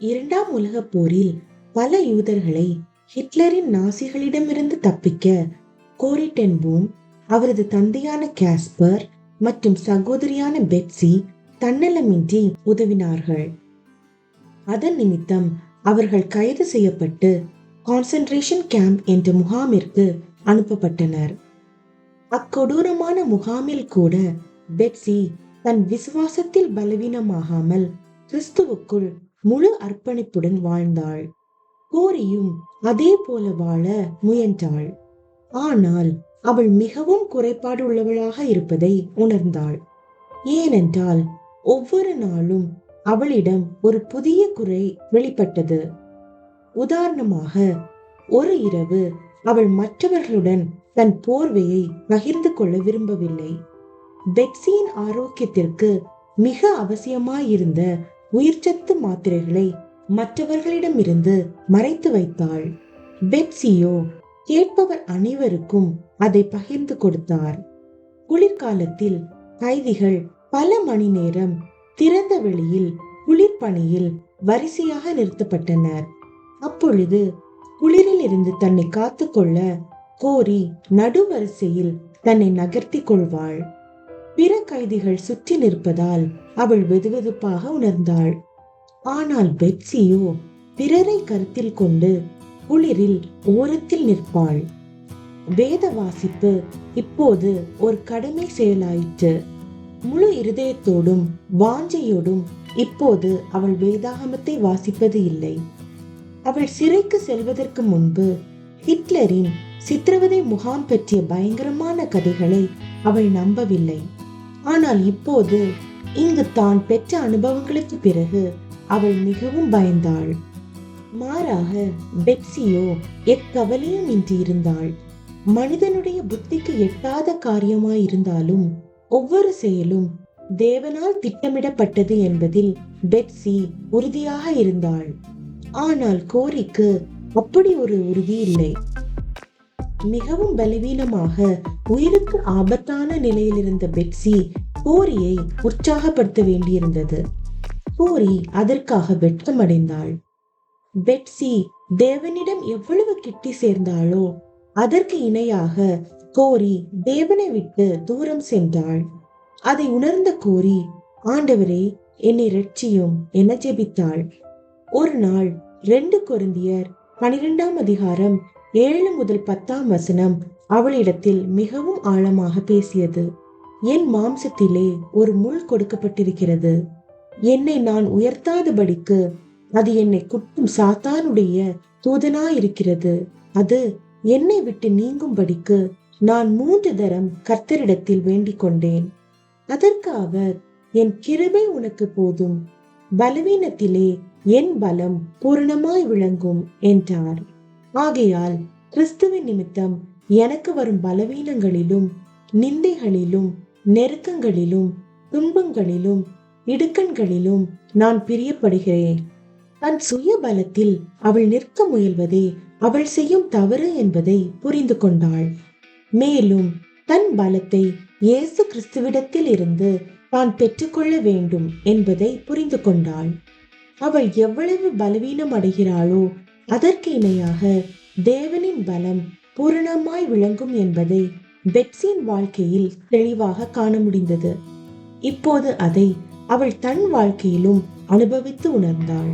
இரண்டாம் உலகப் போரில் பல யூதர்களை ஹிட்லரின் நாசிகளிடமிருந்து தப்பிக்க கோரிட்டென்பூம் அவரது தந்தையான கேஸ்பர் மற்றும் சகோதரியான பெட்சி தன்னலமின்றி உதவினார்கள். அதன் நிமித்தம் அவர்கள் கைது செய்யப்பட்டு கான்சென்ட்ரேஷன் கேம்ப் என்ற முகாமிற்கு அனுப்பப்பட்டனர். அக்கொடூரமான முகாமில் கூட பெட்சி தன் விசுவாசத்தில் பலவீனமாகாமல் கிறிஸ்துவுக்குள் முழு அர்ப்பணிப்புடன் வாழ்ந்தாள். கோரியும் அதே போல வாழ முயன்றாள். ஆனால் அவள் மிகவும் குறைபாடு உள்ளவளாக இருப்பதை உணர்ந்தாள். ஏனென்றால் ஒவ்வொரு நாளும் அவளிடம் ஒரு புதிய குறை வெளிப்பட்டது. உதாரணமாக ஒரு இரவு அவள் மற்றவர்களுடன் தன் போர்வையை பகிர்ந்து கொள்ள விரும்பவில்லை. பெட்சியின் ஆரோக்கியத்திற்கு மிக அவசியமாயிருந்த உயிர்ச்சத்து மாத்திரைகளை மற்றவர்களிடமிருந்து மறைத்து வைத்தாள். பெப்சியோ கேட்பவர் அனைவருக்கும் அதை பகிர்ந்து கொடுத்தார். குளிர்காலத்தில் கைதிகள் பல மணி நேரம் திறந்த வெளியில் குளிர்பணியில் வரிசையாக நிறுத்தப்பட்டனர். அப்பொழுது குளிரில் இருந்து தன்னை காத்துக்கொள்ள கோரி நடுவரிசையில் தன்னை நகர்த்தி கொள்வாள். பிற கைதிகள் சுற்றி நிற்பதால் அவள் வெதுவெதுப்பாக உணர்ந்தாள். ஆனால் பெட்சியோ பிறரை கருத்தில் கொண்டு குளிரில் ஓரத்தில் நிற்பாள். வேத வாசிப்பு இப்போது ஒரு கடமை செயலாயிற்று. முழு இருதயத்தோடும் வாஞ்சையோடும் இப்போது அவள் வேதாகமத்தை வாசிப்பது இல்லை. அவள் சிறைக்கு செல்வதற்கு முன்பு ஹிட்லரின் சித்திரவதை முகாம் பற்றிய பயங்கரமான கதைகளை அவள் நம்பவில்லை. ஆனால் இப்போது இங்கு தான் பெற்ற அனுபவங்களுக்கு பிறகு அவள் மிகவும் பயந்தாள். மாறாக பெப்சியோ எக்கவலையும் இன்றி இருந்தாள். மனிதனுடைய புத்திக்கு எட்டாத காரியமாயிருந்தாலும் ஒவ்வொரு செயலும் தேவனால் திட்டமிடப்பட்டது என்பதில் பெட்சி உறுதியாக இருந்தாள். ஆனால் கோரிக்கு அப்படி ஒரு உறுதி இல்லை மிகவும் பலவீனமாக உயிருக்கு ஆபத்தான நிலையில் இருந்த பெட்சி பூரியை உற்சாகப்படுத்த வேண்டியிருந்தது. கோரி அதற்காக வெட்கமடைந்தாள். பெட்சி தேவனிடம் எவ்வளவு கிட்டி சேர்ந்தாளோ அதற்கு இணையாக கோரி தேவனை விட்டு தூரம் சென்றாள். அதை உணர்ந்த கோரி ஆண்டவரே என்னை ரட்சியும் என ஜெபித்தாள். ஒரு நாள் ரெண்டு கொருந்தியர் பனிரெண்டாம் அதிகாரம் ஏழு முதல் பத்தாம் வசனம் அவளிடத்தில் மிகவும் ஆழமாக பேசியது. என் மாம்சத்திலே ஒரு முள் கொடுக்கப்பட்டிருக்கிறது. என்னை நான் உயர்த்தாதபடிக்கு அது என்னை குட்டும் சாத்தானுடைய தூதனாயிருக்கிறது. அது என்னை விட்டு நீங்கும்படிக்கு நான் மூன்று தரம் கர்த்தரிடத்தில் வேண்டிக் கொண்டேன் அதற்கு அவர் என் கிருபை உனக்கு போதும். பலவீனத்திலே என் பலம் பூரணமாய் விளங்கும் என்றார். ஆகையால் கிறிஸ்துவின் நிமித்தம் எனக்கு வரும் பலவீனங்களிலும் நிந்தைகளிலும் நெருக்கங்களிலும் துன்பங்களிலும் இடுக்கண்களிலும் நான் பிரியப்படுகிறேன். தன் சுய பலத்தில் அவள் நிற்க முயல்வதே அவள் செய்யும் தவறு என்பதை புரிந்து கொண்டாள். மேலும் தன் பலத்தை இயேசு கிறிஸ்துவிடத்தில் இருந்து தான் பெற்றுக்கொள்ள வேண்டும் என்பதை புரிந்து கொண்டாள். அவள் எவ்வளவு பலவீனம் அடைகிறாளோ அதற்கு இணையாக தேவனின் பலம் பூரணமாய் விளங்கும் என்பதை பெட்ஸின் வாழ்க்கையில் தெளிவாக காண முடிந்தது. இப்போது அதை அவள் தன் வாழ்க்கையிலும் அனுபவித்து உணர்ந்தாள்.